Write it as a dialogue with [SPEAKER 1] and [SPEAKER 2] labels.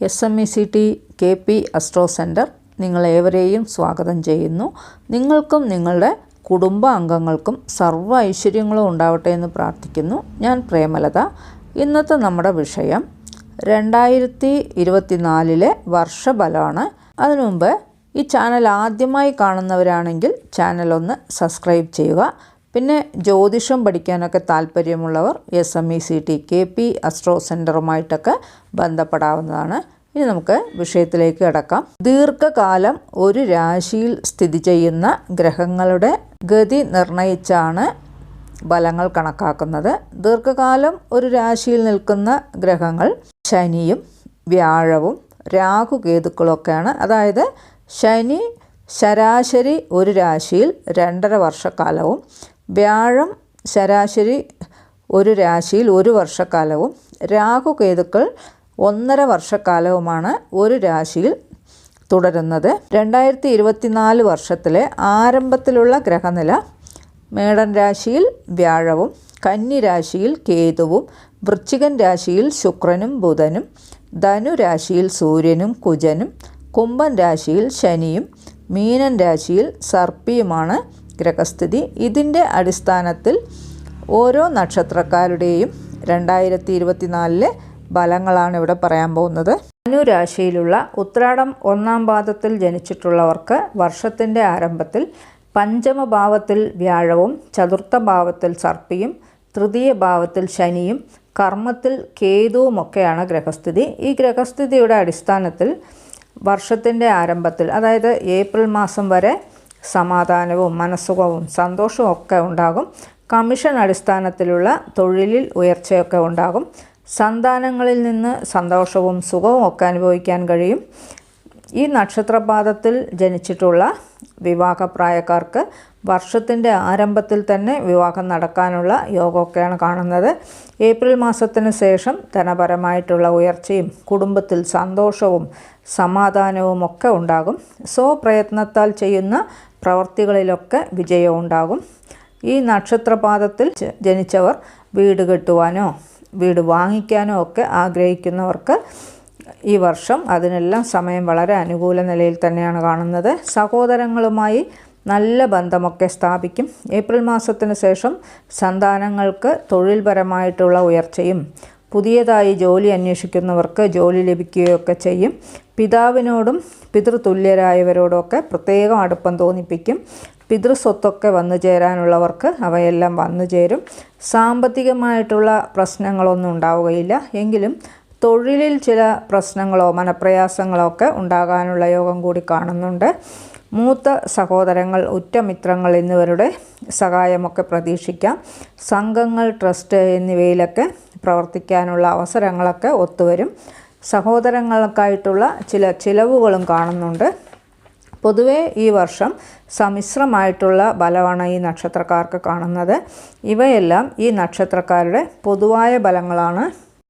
[SPEAKER 1] S M E C T K P astro centre നിങ്ങളേവരെയും സ്വാഗതം ചെയ്യുന്നു. നിങ്ങൾക്കും നിങ്ങളുടെ കുടുംബ കുടുംബാംഗങ്ങൾക്കും സർവ ഐശ്വര്യങ്ങളും ഉണ്ടാവട്ടെ എന്ന് പ്രാർത്ഥിക്കുന്നു. ഞാൻ പ്രേമലത. ഇന്നത്തെ നമ്മുടെ വിഷയം രണ്ടായിരത്തി ഇരുപത്തിനാലിലെ വർഷഫലമാണ് അതിനു മുമ്പ് ഈ ചാനൽ ആദ്യമായി കാണുന്നവരാണെങ്കിൽ ചാനൽ ഒന്ന് സബ്സ്ക്രൈബ് ചെയ്യുക. പിന്നെ ജ്യോതിഷം പഠിക്കാനൊക്കെ താല്പര്യമുള്ളവർ S M E C T K P astro സെന്ററുമായിട്ടൊക്കെ ബന്ധപ്പെടാവുന്നതാണ്. ഇനി നമുക്ക് വിഷയത്തിലേക്ക് കിടക്കാം. ദീർഘകാലം ഒരു രാശിയിൽ സ്ഥിതി ചെയ്യുന്ന ഗ്രഹങ്ങളുടെ ഗതി നിർണയിച്ചാണ് ബലങ്ങൾ കണക്കാക്കുന്നത്. ദീർഘകാലം ഒരു രാശിയിൽ നിൽക്കുന്ന ഗ്രഹങ്ങൾ ശനിയും വ്യാഴവും രാഹുകേതുക്കളൊക്കെയാണ്. അതായത് ശനി ശരാശരി ഒരു രാശിയിൽ രണ്ടര വർഷക്കാലവും വ്യാഴം ശരാശരി ഒരു രാശിയിൽ ഒരു വർഷക്കാലവും രാഹുകേതുക്കൾ ഒന്നര വർഷക്കാലവുമാണ് ഒരു രാശിയിൽ തുടരുന്നത്. രണ്ടായിരത്തി ഇരുപത്തിനാല് വർഷത്തിലെ ആരംഭത്തിലുള്ള ഗ്രഹനില മേടൻ രാശിയിൽ വ്യാഴവും കന്നി രാശിയിൽ കേതുവും വൃശ്ചികൻ രാശിയിൽ ശുക്രനും ബുധനും ധനു രാശിയിൽ സൂര്യനും കുജനും കുംഭൻ രാശിയിൽ ശനിയും മീനൻ രാശിയിൽ സർപ്പിയുമാണ് ഗ്രഹസ്ഥിതി. ഇതിന്റെ അടിസ്ഥാനത്തിൽ ഓരോ നക്ഷത്രക്കാരുടെയും രണ്ടായിരത്തി ഇരുപത്തിനാലിലെ ഫലങ്ങളാണ് ഇവിടെ പറയാൻ പോകുന്നത്. ധനുരാശിയിലുള്ള ഉത്രാടം ഒന്നാം പാദത്തിൽ ജനിച്ചിട്ടുള്ളവർക്ക് വർഷത്തിന്റെ ആരംഭത്തിൽ പഞ്ചമഭാവത്തിൽ വ്യാഴവും ചതുർത്ഥ ഭാവത്തിൽ സർപ്പിയും തൃതീയ ഭാവത്തിൽ ശനിയും കർമ്മത്തിൽ കേതുവുമൊക്കെയാണ് ഗ്രഹസ്ഥിതി. ഈ ഗ്രഹസ്ഥിതിയുടെ അടിസ്ഥാനത്തിൽ വർഷത്തിന്റെ ആരംഭത്തിൽ അതായത് ഏപ്രിൽ മാസം വരെ സമാധാനവും മനസ്സുഖവും സന്തോഷവും ഒക്കെ ഉണ്ടാകും. കമ്മീഷൻ അടിസ്ഥാനത്തിലുള്ള തൊഴിലിൽ ഉയർച്ചയൊക്കെ ഉണ്ടാകും. സന്താനങ്ങളിൽ നിന്ന് സന്തോഷവും സുഖവും ഒക്കെ അനുഭവിക്കാൻ കഴിയും. ഈ നക്ഷത്രപാദത്തിൽ ജനിച്ചിട്ടുള്ള വിവാഹപ്രായക്കാർക്ക് വർഷത്തിന്റെ ആരംഭത്തിൽ തന്നെ വിവാഹം നടക്കാനുള്ള യോഗമൊക്കെയാണ് കാണുന്നത്. ഏപ്രിൽ മാസത്തിന് ശേഷം ധനപരമായിട്ടുള്ള ഉയർച്ചയും കുടുംബത്തിൽ സന്തോഷവും സമാധാനവും ഒക്കെ ഉണ്ടാകും. സ്വപ്രയത്നത്താൽ ചെയ്യുന്ന പ്രവർത്തികളിലൊക്കെ വിജയം ഉണ്ടാകും. ഈ നക്ഷത്രപാദത്തിൽ ജനിച്ചവർ വീട് കെട്ടുവാനോ വീട് വാങ്ങിക്കാനോ ഒക്കെ ആഗ്രഹിക്കുന്നവർക്ക് ഈ വർഷം അതിനെല്ലാം സമയം വളരെ അനുകൂല നിലയിൽ തന്നെയാണ് കാണുന്നത്. സഹോദരങ്ങളുമായി നല്ല ബന്ധമൊക്കെ സ്ഥാപിക്കും. ഏപ്രിൽ മാസത്തിന് ശേഷം സന്താനങ്ങൾക്ക് തൊഴിൽപരമായിട്ടുള്ള ഉയർച്ചയും പുതിയതായി ജോലി അന്വേഷിക്കുന്നവർക്ക് ജോലി ലഭിക്കുകയൊക്കെ ചെയ്യും. പിതാവിനോടും പിതൃതുല്യരായവരോടൊക്കെ പ്രത്യേകം അടുപ്പം തോന്നിപ്പിക്കും. പിതൃസ്വത്തൊക്കെ വന്നു ചേരാനുള്ളവർക്ക് അവയെല്ലാം വന്നു ചേരും. സാമ്പത്തികമായിട്ടുള്ള പ്രശ്നങ്ങളൊന്നും ഉണ്ടാവുകയില്ല. എങ്കിലും തൊഴിലിൽ ചില പ്രശ്നങ്ങളോ മനപ്രയാസങ്ങളോ ഒക്കെ ഉണ്ടാകാനുള്ള യോഗം കൂടി കാണുന്നുണ്ട്. മൂത്ത സഹോദരങ്ങൾ ഉറ്റമിത്രങ്ങൾ എന്നിവരുടെ സഹായമൊക്കെ പ്രതീക്ഷിക്കാം. സംഘങ്ങൾ ട്രസ്റ്റ് എന്നിവയിലൊക്കെ പ്രവർത്തിക്കാനുള്ള അവസരങ്ങളൊക്കെ ഒത്തുവരും. സഹോദരങ്ങൾക്കായിട്ടുള്ള ചില ചിലവുകളും കാണുന്നുണ്ട്. പൊതുവേ ഈ വർഷം സമ്മിശ്രമായിട്ടുള്ള ബലമാണ് ഈ നക്ഷത്രക്കാർക്ക് കാണുന്നത്. ഇവയെല്ലാം ഈ നക്ഷത്രക്കാരുടെ പൊതുവായ ബലങ്ങളാണ്